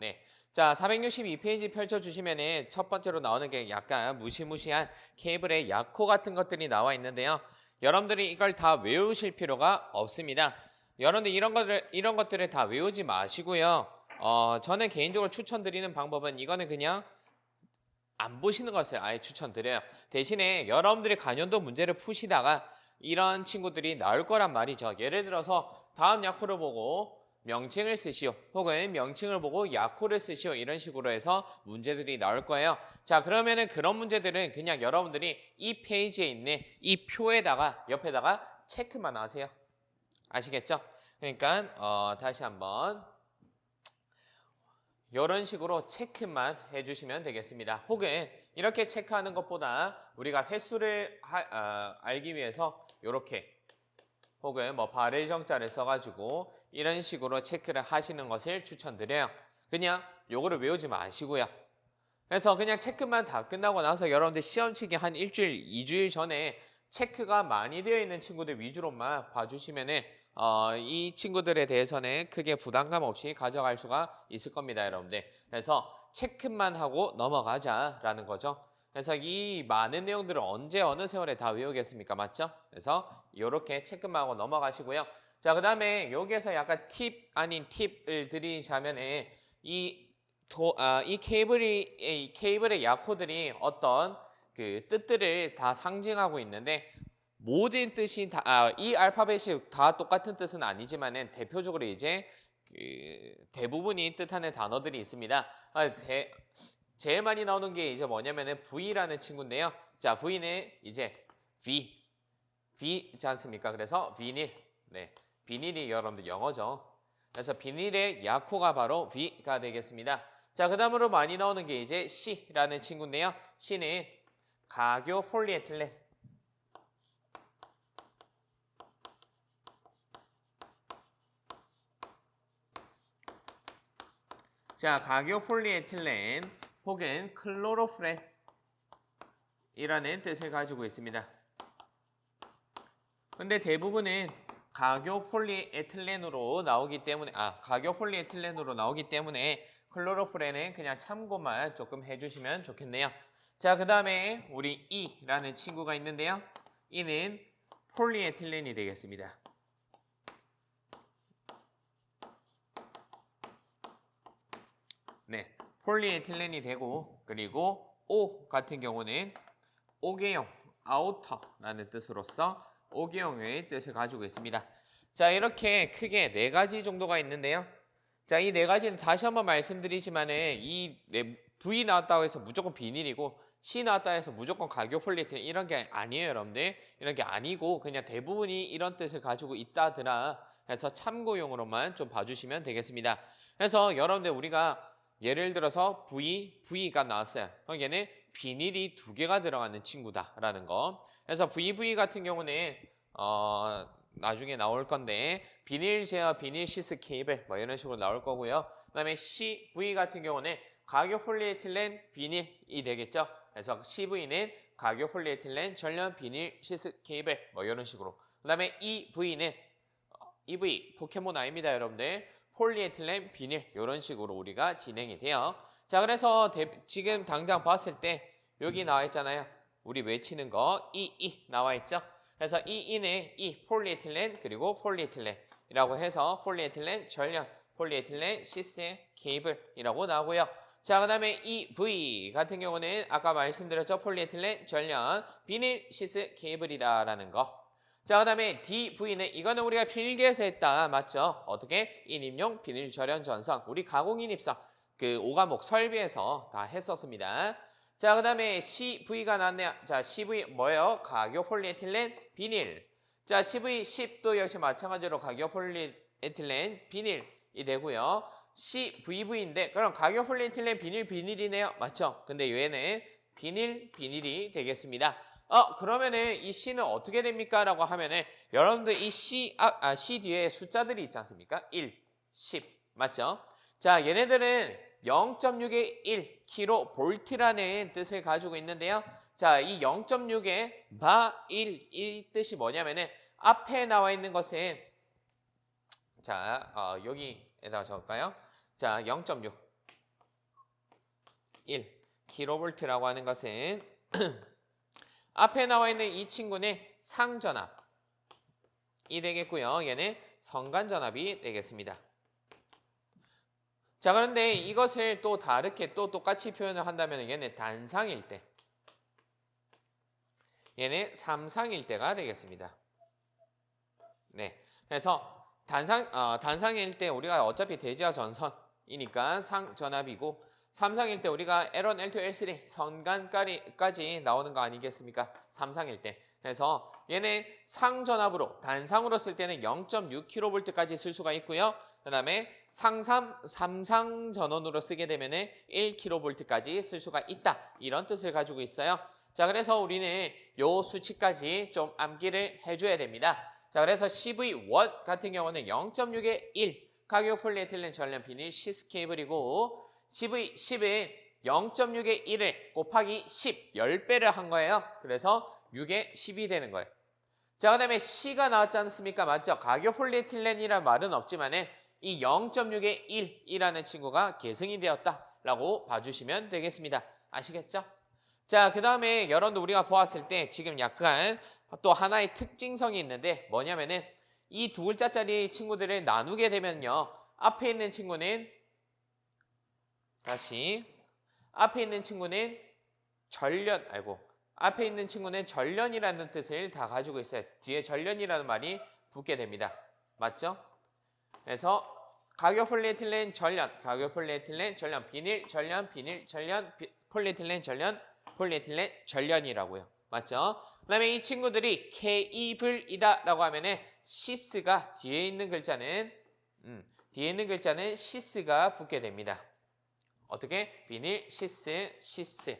네. 자, 462페이지 펼쳐주시면은 첫 번째로 나오는 게 약간 무시무시한 케이블의 약호 같은 것들이 나와 있는데요. 여러분들이 이걸 다 외우실 필요가 없습니다. 여러분들 이런 것들, 이런 것들을 다 외우지 마시고요. 어, 저는 개인적으로 추천드리는 방법은 이거는 그냥 안 보시는 것을 아예 추천드려요. 대신에 여러분들이 간연도 문제를 푸시다가 이런 친구들이 나올 거란 말이죠. 예를 들어서 다음 약호를 보고 명칭을 쓰시오 혹은 명칭을 보고 약호를 쓰시오 이런 식으로 해서 문제들이 나올 거예요. 자 그러면은 그런 문제들은 그냥 여러분들이 이 페이지에 있는 이 표에다가 옆에다가 체크만 하세요. 아시겠죠? 그러니까 어, 다시 한번 이런 식으로 체크만 해주시면 되겠습니다. 혹은 이렇게 체크하는 것보다 우리가 횟수를 하- 아, 알기 위해서 이렇게 혹은 뭐 발의 정자를 써가지고 이런 식으로 체크를 하시는 것을 추천드려요. 그냥 요거를 외우지 마시고요. 그래서 그냥 체크만 다 끝나고 나서 여러분들 시험 치기 한 일주일, 이주일 전에 체크가 많이 되어 있는 친구들 위주로만 봐주시면은 어, 이 친구들에 대해서는 크게 부담감 없이 가져갈 수가 있을 겁니다, 여러분들. 그래서 체크만 하고 넘어가자라는 거죠. 그래서 이 많은 내용들을 언제 어느 세월에 다 외우겠습니까? 맞죠? 그래서 이렇게 체크만 하고 넘어가시고요. 자, 그 다음에 여기에서 약간 팁 아닌 팁을 드리자면 이, 도, 아, 이 케이블이, 이 케이블의 약호들이 어떤 그 뜻들을 다 상징하고 있는데 모든 뜻이 다, 아, 이 알파벳이 다 똑같은 뜻은 아니지만은 대표적으로 이제 그 대부분이 뜻하는 단어들이 있습니다. 아, 대, 제일 많이 나오는 게 이제 뭐냐면은 V라는 친구인데요. 자, V는 이제 V, V지 않습니까? 그래서 비닐, 네, 비닐이 여러분들 영어죠. 그래서 비닐의 약호가 바로 V가 되겠습니다. 자, 그 다음으로 많이 나오는 게 이제 C라는 친구인데요. C는 가교 폴리에틸렌. 자, 가교 폴리에틸렌 혹은 클로로프렌 이라는 뜻을 가지고 있습니다. 근데 대부분은 가교 폴리에틸렌으로 나오기 때문에 아, 가교 폴리에틸렌으로 나오기 때문에 클로로프렌은 그냥 참고만 조금 해주시면 좋겠네요. 자, 그 다음에 우리 E라는 친구가 있는데요. E는 폴리에틸렌이 되겠습니다. 네, 폴리에틸렌이 되고 그리고 O 같은 경우는 오개형, 아우터라는 뜻으로서 오개형의 뜻을 가지고 있습니다. 자, 이렇게 크게 네 가지 정도가 있는데요. 자, 이 네 가지는 다시 한번 말씀드리지만은 이 네, V 나왔다고 해서 무조건 비닐이고 C 나왔다 해서 무조건 가교 폴리에틸렌 이런 게 아니에요, 여러분들. 이런 게 아니고 그냥 대부분이 이런 뜻을 가지고 있다더라. 그래서 참고용으로만 좀 봐주시면 되겠습니다. 그래서 여러분들 우리가 예를 들어서 V, V가 나왔어요. 그럼 얘는 비닐이 두 개가 들어가는 친구다라는 거. 그래서 VV 같은 경우는 어, 나중에 나올 건데 비닐 제어, 비닐 시스 케이블 뭐 이런 식으로 나올 거고요. 그 다음에 CV 같은 경우는 가교 폴리에틸렌 비닐이 되겠죠. 그래서 CV는 가교 폴리에틸렌 전련 비닐 시스 케이블 뭐 이런 식으로. 그 다음에 EV는 EV 포켓몬 아닙니다, 여러분들. 폴리에틸렌 비닐 이런 식으로 우리가 진행이 돼요. 자, 그래서 대- 지금 당장 봤을 때 여기 나와 있잖아요. 우리 외치는 거 EE 나와 있죠. 그래서 EE는 E 폴리에틸렌 그리고 폴리에틸렌이라고 해서 폴리에틸렌 전련 폴리에틸렌 시스 케이블이라고 나오고요. 자, 그 다음에 EV 같은 경우는 아까 말씀드렸죠. 폴리에틸렌 전련 비닐 시스 케이블이다라는 거. 자, 그 다음에 DV는 이거는 우리가 필기에서 했다. 맞죠? 어떻게? 인입용 비닐 절연 전선. 우리 가공인 입성. 그 5과목 설비에서 다 했었습니다. 자, 그 다음에 CV가 나왔네요. 자, CV 뭐예요? 가교 폴리에틸렌 비닐. 자, CV 10도 역시 마찬가지로 가교 폴리에틸렌 비닐이 되고요. CVV인데 그럼 가교 폴리에틸렌 비닐 비닐이네요. 맞죠? 근데 얘는 비닐 비닐이 되겠습니다. 어, 그러면은 이 C는 어떻게 됩니까? 라고 하면은 여러분들 이 C, 아, 아, C 뒤에 숫자들이 있지 않습니까? 1, 10. 맞죠? 자, 얘네들은 0.6의 1 킬로 볼트라는 뜻을 가지고 있는데요. 자, 이 0.6의 바 1, 이 뜻이 뭐냐면은 앞에 나와 있는 것은 자, 어, 여기에다가 적을까요? 자, 0.6. 1 킬로볼트라고 하는 것은 앞에 나와 있는 이 친구는 상전압이 되겠고요. 얘는 성간전압이 되겠습니다. 자 그런데 이것을 또 다르게 또 똑같이 표현을 한다면 얘는 단상일 때 얘는 삼상일 때가 되겠습니다. 네, 그래서 단상 어, 단상일 때 우리가 어차피 대지와 전선이니까 상 전압이고 삼상일 때 우리가 L1, L2, L3 선간까지 나오는 거 아니겠습니까? 삼상일 때. 그래서 얘네 상전압으로 단상으로 쓸 때는 0.6kV까지 쓸 수가 있고요. 그 다음에 상삼 삼상 전원으로 쓰게 되면 은 1kV까지 쓸 수가 있다. 이런 뜻을 가지고 있어요. 자, 그래서 우리는 요 수치까지 좀 암기를 해줘야 됩니다. 자, 그래서 CV1 같은 경우는 0.6의 1 가격 폴리에틸렌 전련 비닐 시스 케이블이고 CV10은 0.6의 1을 곱하기 10, 10배를 한 거예요. 그래서 6에 10이 되는 거예요. 자, 그 다음에 C가 나왔지 않습니까? 맞죠? 가교 폴리에틸렌이라는 말은 없지만 은 이 0.6의 1이라는 친구가 계승이 되었다라고 봐주시면 되겠습니다. 아시겠죠? 자, 그 다음에 여러분들 우리가 보았을 때 지금 약간 또 하나의 특징성이 있는데 뭐냐면은 이 두 글자짜리 친구들을 나누게 되면요. 앞에 있는 친구는 다시 앞에 있는 친구는 전련 아이고 앞에 있는 친구는 전련이라는 뜻을 다 가지고 있어요. 뒤에 전련이라는 말이 붙게 됩니다. 맞죠? 그래서 가격 폴리에틸렌 전련, 가격 폴리에틸렌 전련, 비닐 전련, 비닐 전련, 비, 폴리에틸렌 전련, 폴리에틸렌 전련이라고요. 맞죠? 그 다음에 이 친구들이 케이블이다 라고 하면은 시스가 뒤에 있는 글자는 음, 뒤에 있는 글자는 시스가 붙게 됩니다. 어떻게? 비닐, 시스, 시스,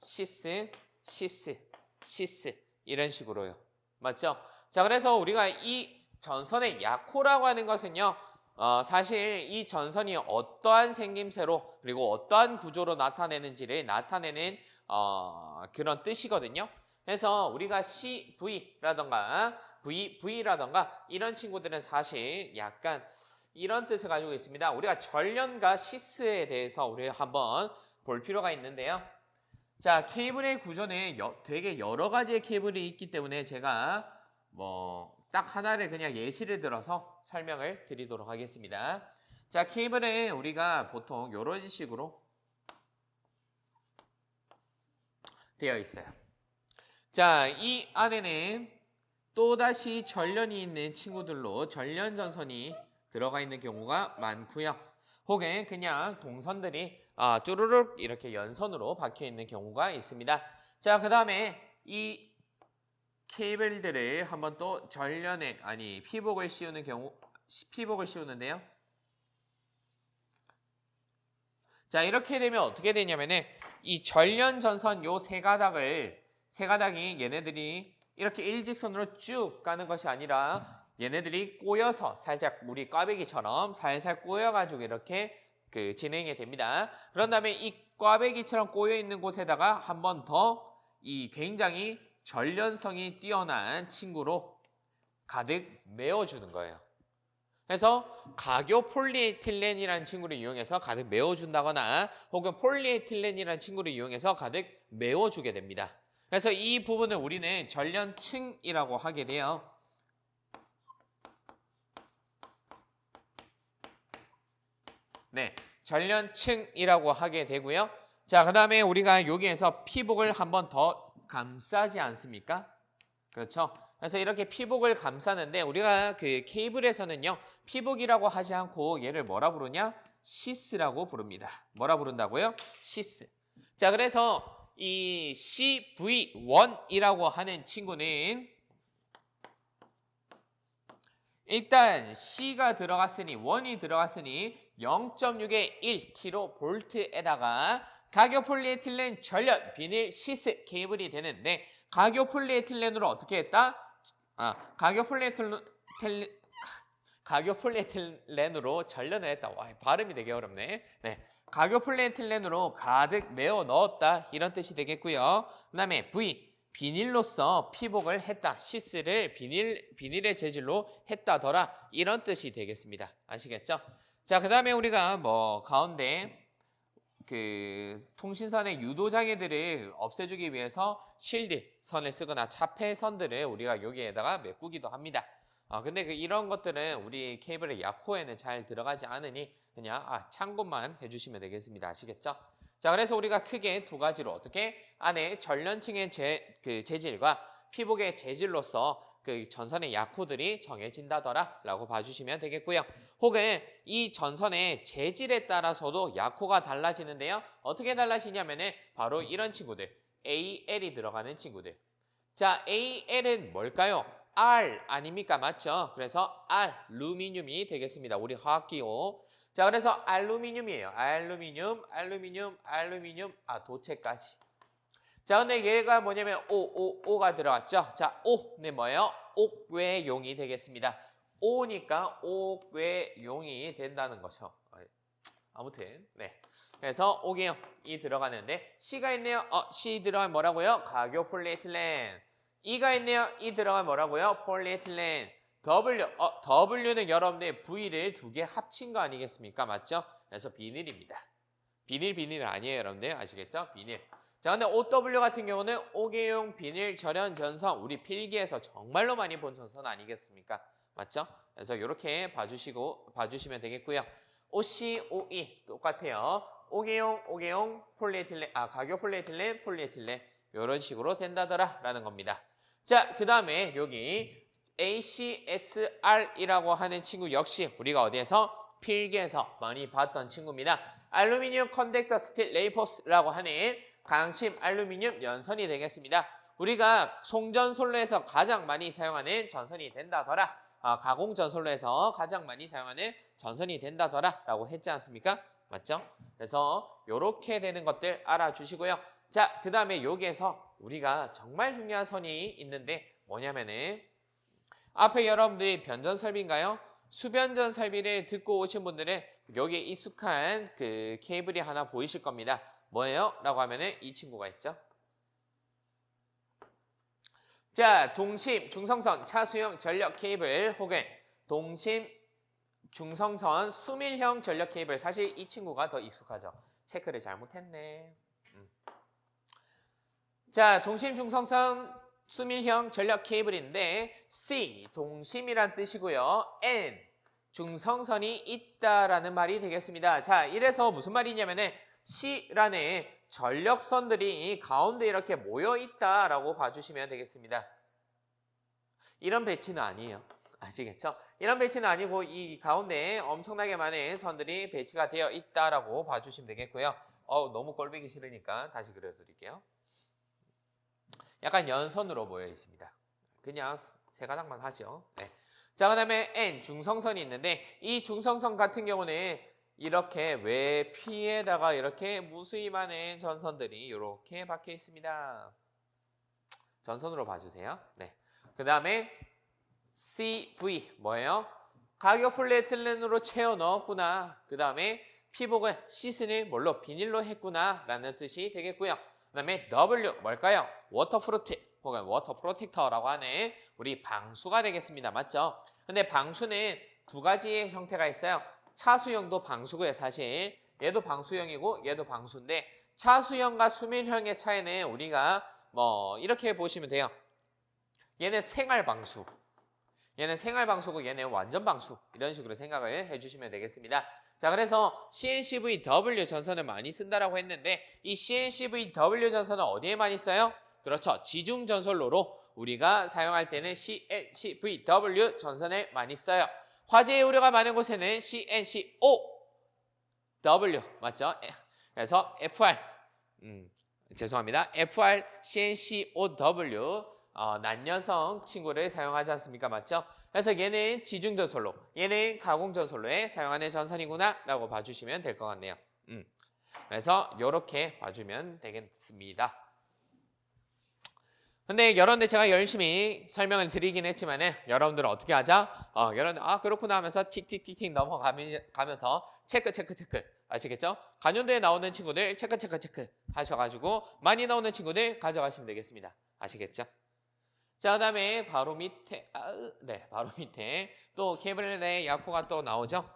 시스, 시스, 시스 이런 식으로요. 맞죠? 자, 그래서 우리가 이 전선의 약호라고 하는 것은요. 어, 사실 이 전선이 어떠한 생김새로 그리고 어떠한 구조로 나타내는지를 나타내는 어, 그런 뜻이거든요. 그래서 우리가 CV라던가 V, V라던가 이런 친구들은 사실 약간 이런 뜻을 가지고 있습니다. 우리가 전련과 시스에 대해서 우리 한번 볼 필요가 있는데요. 자, 케이블의 구조는 여, 되게 여러 가지의 케이블이 있기 때문에 제가 뭐 딱 하나를 그냥 예시를 들어서 설명을 드리도록 하겠습니다. 자, 케이블은 우리가 보통 이런 식으로 되어 있어요. 자, 이 안에는 또다시 전련이 있는 친구들로 전련 전선이 들어가 있는 경우가 많고요. 혹은 그냥 동선들이 아, 쭈루룩 이렇게 연선으로 박혀 있는 경우가 있습니다. 자, 그 다음에 이 케이블들을 한번 또 전련에 아니 피복을 씌우는 경우 피복을 씌우는데요. 자, 이렇게 되면 어떻게 되냐면은 이 전련 전선 요 세 가닥을 세 가닥이 얘네들이 이렇게 일직선으로 쭉 가는 것이 아니라 얘네들이 꼬여서 살짝 우리 꽈배기처럼 살살 꼬여가지고 이렇게 그 진행이 됩니다. 그런 다음에 이 꽈배기처럼 꼬여 있는 곳에다가 한 번 더 이 굉장히 전련성이 뛰어난 친구로 가득 메워주는 거예요. 그래서 가교 폴리에틸렌이라는 친구를 이용해서 가득 메워준다거나 혹은 폴리에틸렌이라는 친구를 이용해서 가득 메워주게 됩니다. 그래서 이 부분을 우리는 전련층이라고 하게 돼요. 네, 전련층이라고 하게 되고요. 자, 그 다음에 우리가 여기에서 피복을 한번 더 감싸지 않습니까? 그렇죠? 그래서 이렇게 피복을 감싸는데 우리가 그 케이블에서는요, 피복이라고 하지 않고 얘를 뭐라 부르냐? 시스라고 부릅니다. 뭐라 부른다고요? 시스. 자, 그래서 이 CV1이라고 하는 친구는 일단 C가 들어갔으니 1이 들어갔으니 0.6의 1kV에다가 가교 폴리에틸렌 전련 비닐 시스 케이블이 되는데 가교 폴리에틸렌으로 어떻게 했다? 아, 가교 폴리에틸 가교 폴리에틸렌으로 전련을 했다. 와, 발음이 되게 어렵네. 네. 가교 폴리에틸렌으로 가득 메워 넣었다. 이런 뜻이 되겠고요. 그다음에 V 비닐로서 피복을 했다. 시스를 비닐 비닐의 재질로 했다더라. 이런 뜻이 되겠습니다. 아시겠죠? 자, 그 다음에 우리가 뭐 가운데 그 그 통신선 의 유도 장애들을 없애주기 위해서 실드 선을 쓰거나 차폐 선들을 우리가 여기에다가 메꾸기도 합니다. 아 근데 그 이런 것들은 우리 케이블의 약호에는 잘 들어가지 않으니 그냥 아, 참고만 해주시면 되겠습니다. 아시겠죠? 자 그래서 우리가 크게 두 가지로 어떻게 안에 전련층의 재, 그 재질과 피복의 재질로서 그 전선의 약호들이 정해진다더라 라고 봐주시면 되겠고요. 혹은 이 전선의 재질에 따라서도 약호가 달라지는데요. 어떻게 달라지냐면은 바로 이런 친구들 AL이 들어가는 친구들. 자 AL은 뭘까요? R 아닙니까? 맞죠? 그래서 알루미늄이 되겠습니다. 우리 화학기호. 자 그래서 알루미늄이에요. 알루미늄, 알루미늄, 알루미늄, 아 도체까지. 자, 근데 얘가 뭐냐면 오, 오, 오가 들어왔죠. 자, 오, 네 뭐예요? 옥외용이 되겠습니다. 오니까 옥외용이 된다는 거죠. 아무튼, 네. 그래서 옥외용이 들어가는데 C가 있네요. 어, C 들어가면 뭐라고요? 가교 폴리에틸렌. E가 있네요. E 들어가면 뭐라고요? 폴리에틸렌. W, 어, W는 여러분들 V를 두 개 합친 거 아니겠습니까? 맞죠? 그래서 비닐입니다. 비닐, 비닐 아니에요, 여러분들. 아시겠죠? 비닐. 자, 근데 OW 같은 경우는 옥외용 비닐 절연 전선 우리 필기에서 정말로 많이 본 전선 아니겠습니까? 맞죠? 그래서 이렇게 봐주시고 봐주시면 되겠고요. OC, OE 똑같아요. 옥외용, 옥외용, 폴리에틸렌, 아 가교 폴리에틸렌, 폴리에틸렌 이런 식으로 된다더라라는 겁니다. 자, 그 다음에 여기 ACSR이라고 하는 친구 역시 우리가 어디에서 필기에서 많이 봤던 친구입니다. 알루미늄 컨덕터 스틸 레이포스라고 하는 강심 알루미늄 연선이 되겠습니다. 우리가 송전솔로에서 가장 많이 사용하는 전선이 된다더라. 아, 가공 전솔로에서 가장 많이 사용하는 전선이 된다더라 라고 했지 않습니까? 맞죠? 그래서 이렇게 되는 것들 알아주시고요. 자, 그 다음에 여기에서 우리가 정말 중요한 선이 있는데 뭐냐면은 앞에 여러분들이 변전 설비인가요? 수변전 설비를 듣고 오신 분들은 여기에 익숙한 그 케이블이 하나 보이실 겁니다. 뭐예요? 라고 하면은 이 친구가 있죠. 자, 동심, 중성선, 차수형 전력 케이블 혹은 동심, 중성선, 수밀형 전력 케이블 사실 이 친구가 더 익숙하죠. 체크를 잘못했네. 음. 자, 동심, 중성선, 수밀형 전력 케이블인데 C, 동심이란 뜻이고요. N, 중성선이 있다라는 말이 되겠습니다. 자, 이래서 무슨 말이냐면은 C라는 전력선들이 가운데 이렇게 모여 있다라고 봐주시면 되겠습니다. 이런 배치는 아니에요. 아시겠죠? 이런 배치는 아니고 이 가운데 엄청나게 많은 선들이 배치가 되어 있다라고 봐주시면 되겠고요. 어 너무 꼴보기 싫으니까 다시 그려드릴게요. 약간 연선으로 모여 있습니다. 그냥 세 가닥만 하죠. 네. 자, 그 다음에 N 중성선이 있는데 이 중성선 같은 경우는 이렇게 외피에다가 이렇게 무수히 많은 전선들이 이렇게 박혀 있습니다. 전선으로 봐주세요. 네. 그 다음에 CV 뭐예요? 가격 폴리에틸렌으로 채워 넣었구나. 그 다음에 피복은 시스는 뭘로 비닐로 했구나 라는 뜻이 되겠고요. 그 다음에 W 뭘까요? 워터 프로텍 혹은 워터 프로텍터라고 하는 우리 방수가 되겠습니다. 맞죠? 근데 방수는 두 가지의 형태가 있어요. 차수형도 방수고요, 사실. 얘도 방수형이고 얘도 방수인데 차수형과 수밀형의 차이는 우리가 뭐 이렇게 보시면 돼요. 얘는 생활 방수. 얘는 생활 방수고 얘는 완전 방수. 이런 식으로 생각을 해 주시면 되겠습니다. 자, 그래서 CNCVW 전선을 많이 쓴다라고 했는데 이 CNCVW 전선은 어디에 많이 써요? 그렇죠. 지중 전선로로 우리가 사용할 때는 CNCVW 전선을 많이 써요. 화재의 우려가 많은 곳에는 CNCOW 맞죠? 그래서 FR 음, 죄송합니다. FR CNCOW 어, 난연성 친구를 사용하지 않습니까? 맞죠? 그래서 얘는 지중전솔로, 얘는 가공전솔로에 사용하는 전선이구나 라고 봐주시면 될 것 같네요. 음. 그래서 이렇게 봐주면 되겠습니다. 근데 여러분들 제가 열심히 설명을 드리긴 했지만은 여러분들은 어떻게 하자? 어, 여러분들 아 그렇구나 하면서 틱틱틱틱 넘어가면서 체크 체크 체크 아시겠죠? 간연대에 나오는 친구들 체크 체크 체크 하셔가지고 많이 나오는 친구들 가져가시면 되겠습니다. 아시겠죠? 자, 그다음에 바로 밑에 아, 네, 바로 밑에 또 케이블의 약호가 또 나오죠.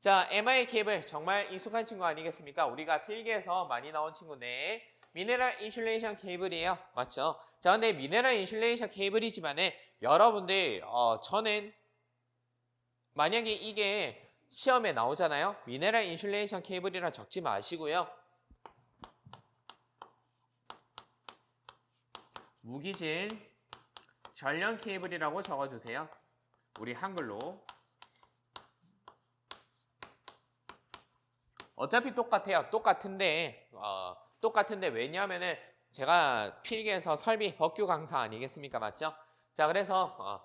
자, MI 케이블 정말 익숙한 친구 아니겠습니까? 우리가 필기에서 많이 나온 친구인데 미네랄 인슐레이션 케이블이에요. 맞죠? 자, 근데 미네랄 인슐레이션 케이블이지만은 여러분들 어, 저는 만약에 이게 시험에 나오잖아요. 미네랄 인슐레이션 케이블이라 적지 마시고요. 무기질 전련 케이블이라고 적어주세요. 우리 한글로. 어차피 똑같아요. 똑같은데 어, 똑같은데 왜냐하면은 제가 필기에서 설비 법규 강사 아니겠습니까, 맞죠? 자, 그래서 어,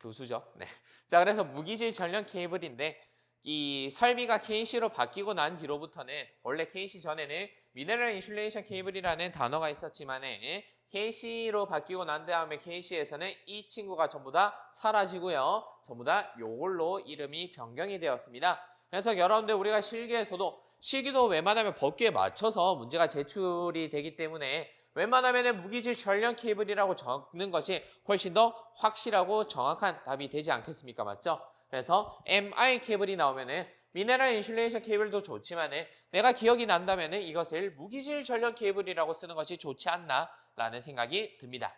교수죠. 네. 자, 그래서 무기질 전련 케이블인데 이 설비가 KC로 바뀌고 난 뒤로부터는 원래 KC 전에는 미네랄 인슐레이션 케이블이라는 단어가 있었지만은 KC로 바뀌고 난 다음에 KC에서는 이 친구가 전부 다 사라지고요. 전부 다 요걸로 이름이 변경이 되었습니다. 그래서 여러분들 우리가 실기에서도 실기도 웬만하면 법규에 맞춰서 문제가 제출이 되기 때문에 웬만하면 무기질 전련 케이블이라고 적는 것이 훨씬 더 확실하고 정확한 답이 되지 않겠습니까? 맞죠? 그래서 MI 케이블이 나오면은 미네랄 인슐레이션 케이블도 좋지만은 내가 기억이 난다면은 이것을 무기질 전련 케이블이라고 쓰는 것이 좋지 않나라는 생각이 듭니다.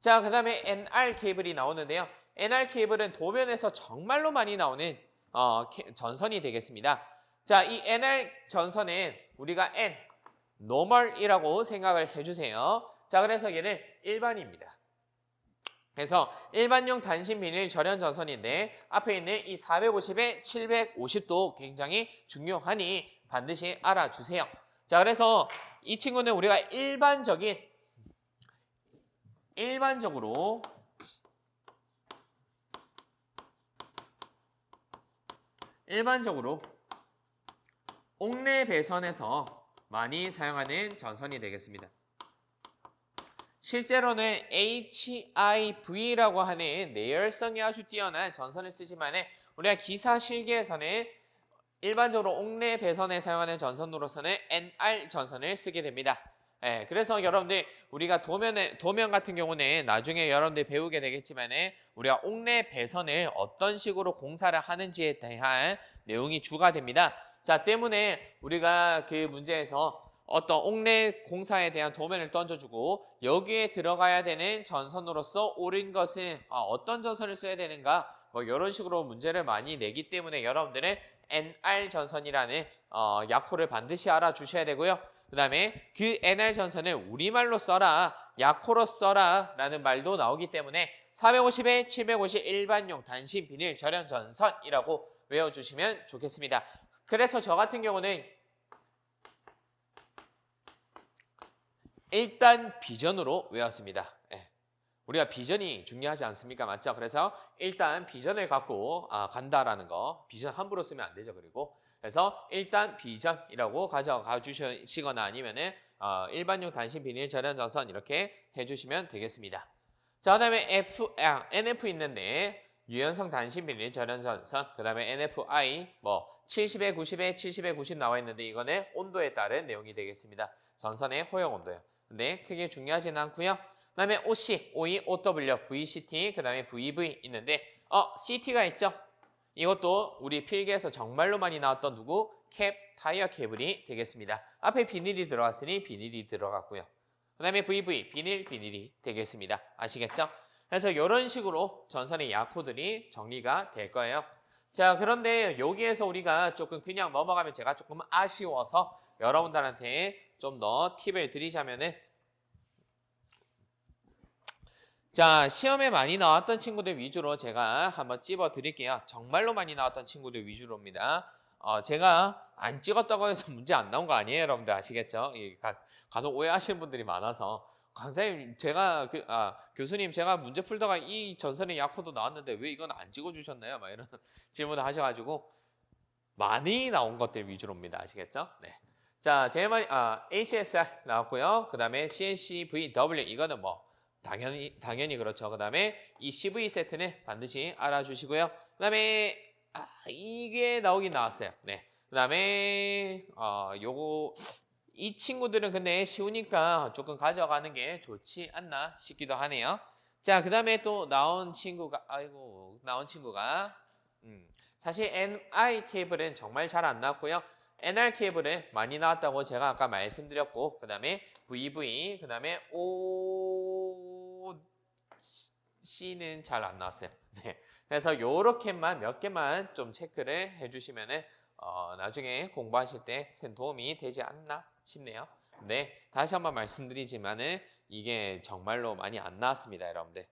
자, 그 다음에 NR 케이블이 나오는데요. NR 케이블은 도면에서 정말로 많이 나오는 어, 케- 전선이 되겠습니다. 자, 이 NR 전선은 우리가 N, normal이라고 생각을 해주세요. 자, 그래서 얘는 일반입니다. 그래서 일반용 단신 비닐 절연 전선인데 앞에 있는 이 450에 750도 굉장히 중요하니 반드시 알아주세요. 자, 그래서 이 친구는 우리가 일반적인 일반적으로 일반적으로 옥내 배선에서 많이 사용하는 전선이 되겠습니다. 실제로는 HIV라고 하는 내열성이 아주 뛰어난 전선을 쓰지만 우리가 기사 실기에서는 일반적으로 옥내 배선에 사용하는 전선으로서는 NR 전선을 쓰게 됩니다. 예, 그래서 여러분들 우리가 도면에 도면 같은 경우는 나중에 여러분들 배우게 되겠지만 우리가 옥내 배선을 어떤 식으로 공사를 하는지에 대한 내용이 주가 됩니다. 자, 때문에 우리가 그 문제에서 어떤 옥내 공사에 대한 도면을 던져주고 여기에 들어가야 되는 전선으로서 옳은 것은 아, 어떤 전선을 써야 되는가 뭐 이런 식으로 문제를 많이 내기 때문에 여러분들은 NR 전선이라는 어, 약호를 반드시 알아주셔야 되고요. 그 다음에 그 NR 전선을 우리말로 써라, 약호로 써라 라는 말도 나오기 때문에 450에 750 일반용 단신 비닐 절연 전선이라고 외워주시면 좋겠습니다. 그래서 저 같은 경우는 일단 비전으로 외웠습니다. 예. 우리가 비전이 중요하지 않습니까? 맞죠? 그래서 일단 비전을 갖고 아, 간다라는 거 비전 함부로 쓰면 안 되죠. 그리고 그래서 일단 비전이라고 가져가 주시거나 아니면은 어, 일반용 단신 비닐 절연 전선 이렇게 해주시면 되겠습니다. 자, 그다음에 F, 아, NF 있는데 유연성 단신 비닐 절연 전선, 그 다음에 NFI 뭐 70에 90에 70에 90 나와 있는데 이거는 온도에 따른 내용이 되겠습니다. 전선의 호영 온도요. 근데 크게 중요하지는 않고요. 그 다음에 OC, OE, OW, VCT, 그 다음에 VV 있는데 어 CT가 있죠. 이것도 우리 필기에서 정말로 많이 나왔던 누구 캡 타이어 케이블이 되겠습니다. 앞에 비닐이 들어갔으니 비닐이 들어갔고요. 그 다음에 VV 비닐 비닐이 되겠습니다. 아시겠죠? 그래서 이런 식으로 전선의 약호들이 정리가 될 거예요. 자 그런데 여기에서 우리가 조금 그냥 넘어가면 제가 조금 아쉬워서 여러분들한테 좀 더 팁을 드리자면은 자 시험에 많이 나왔던 친구들 위주로 제가 한번 찝어 드릴게요. 정말로 많이 나왔던 친구들 위주로입니다. 어, 제가 안 찍었다고 해서 문제 안 나온 거 아니에요, 여러분들 아시겠죠? 이 가, 간혹 오해하시는 분들이 많아서 강사님 제가 그, 아, 교수님 제가 문제 풀다가 이 전선의 약호도 나왔는데 왜 이건 안 찍어주셨나요? 막 이런 질문을 하셔가지고 많이 나온 것들 위주로입니다, 아시겠죠? 네. 자, 제일 많이 아, HSR 나왔고요. 그 다음에 CNCVW 이거는 뭐 당연히 당연히 그렇죠. 그 다음에 이 CV 세트는 반드시 알아주시고요. 그 다음에 아, 이게 나오긴 나왔어요. 네. 그 다음에 어, 요거 이 친구들은 근데 쉬우니까 조금 가져가는 게 좋지 않나 싶기도 하네요. 자, 그 다음에 또 나온 친구가 아이고 나온 친구가 음, 사실 NI 케이블은 정말 잘 안 나왔고요. NR 케이블은 많이 나왔다고 제가 아까 말씀드렸고 그 다음에 VV 그 다음에 OC는 잘 안 나왔어요. 네. 그래서 요렇게만 몇 개만 좀 체크를 해주시면은 어, 나중에 공부하실 때 큰 도움이 되지 않나 싶네요. 네, 다시 한번 말씀드리지만은 이게 정말로 많이 안 나왔습니다, 여러분들.